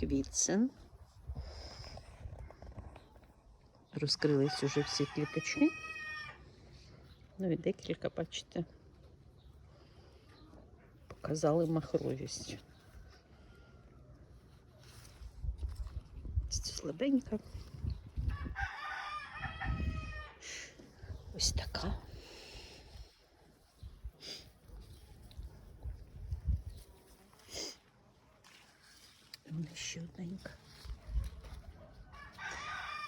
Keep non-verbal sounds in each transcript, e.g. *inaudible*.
квітсен. Розкрились уже всі квіточки. Ну і декілька, бачите, показали махровість. Це слабенька. Ось така. Вона ще.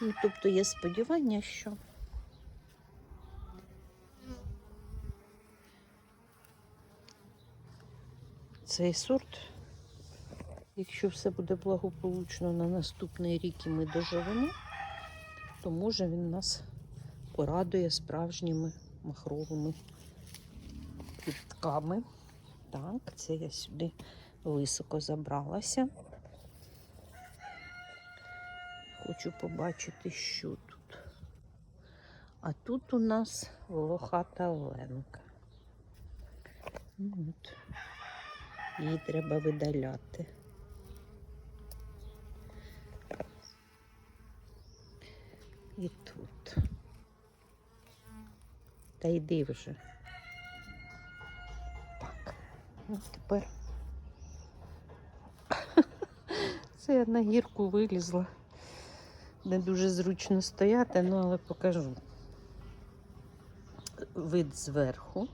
Ну, тобто є сподівання, що цей сорт, якщо все буде благополучно на наступний рік і ми доживемо, то може він нас порадує справжніми махровими квітками. Так, це я сюди високо забралася. Хочу побачити, що тут. А тут у нас волохата оленка. От. Її треба видаляти. І тут. Та йди вже. Так, ну тепер. *laughs* Це я на гірку вилізла. Не дуже зручно стояти, ну але покажу. Вид зверху.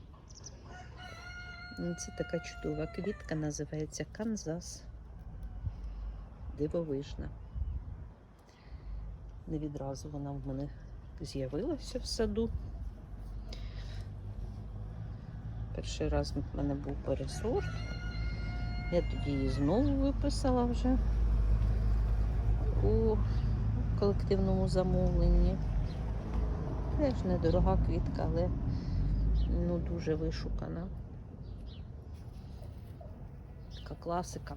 Ну, Це така чудова квітка, називається Канзас. Дивовижна. Не відразу вона в мене з'явилася в саду. Перший раз в мене був пересорт. Я тоді її знову виписала вже у колективному замовленні. Теж недорога квітка, але ну, дуже вишукана. Така класика.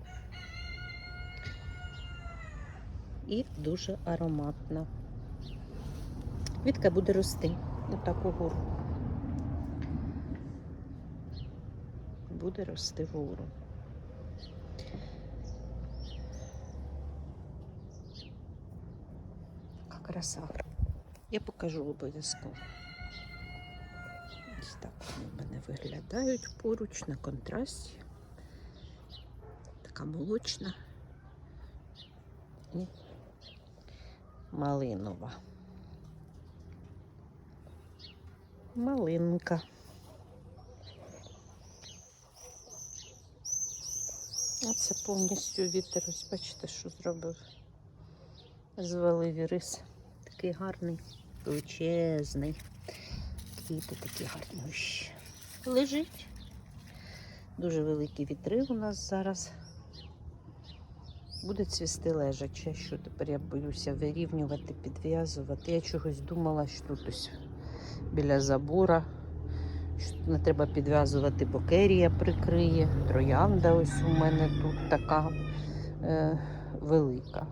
І дуже ароматна. Квітка буде рости отак угору. Буде рости вгору. Краса. Я покажу обов'язково. Ось так вони в мене виглядають поруч на контрасті. Така молочна і малинова. Малинка. Оце повністю вітер. Ось бачите, що зробив. Звалив ірис. Такий гарний, величезний. Квіти такі гарні. Лежить. Дуже великі вітри у нас зараз. Буде цвісти лежаче, що тепер я боюся вирівнювати, підв'язувати. Я чогось думала, що тут ось біля забора. Що тут не треба підв'язувати, бо керія прикриє. Троянда ось у мене тут така е, велика.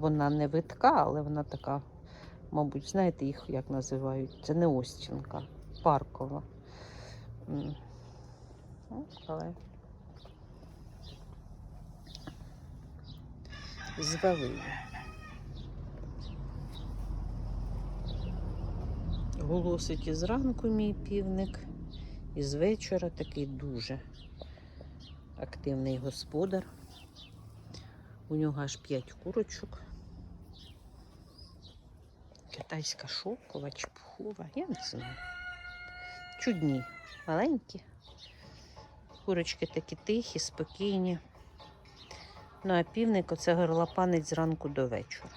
Вона не витка, але вона така, мабуть, знаєте, їх як називають? Це не Остінка, паркова. Ну, але звалили. Голосить і зранку мій півник, і з вечора такий дуже активний господар. У нього аж п'ять курочок. Китайська шовкова чи пухова, я не знаю. Чудні, маленькі. Курочки такі тихі, спокійні. Ну а півник оце горлопанець зранку до вечора.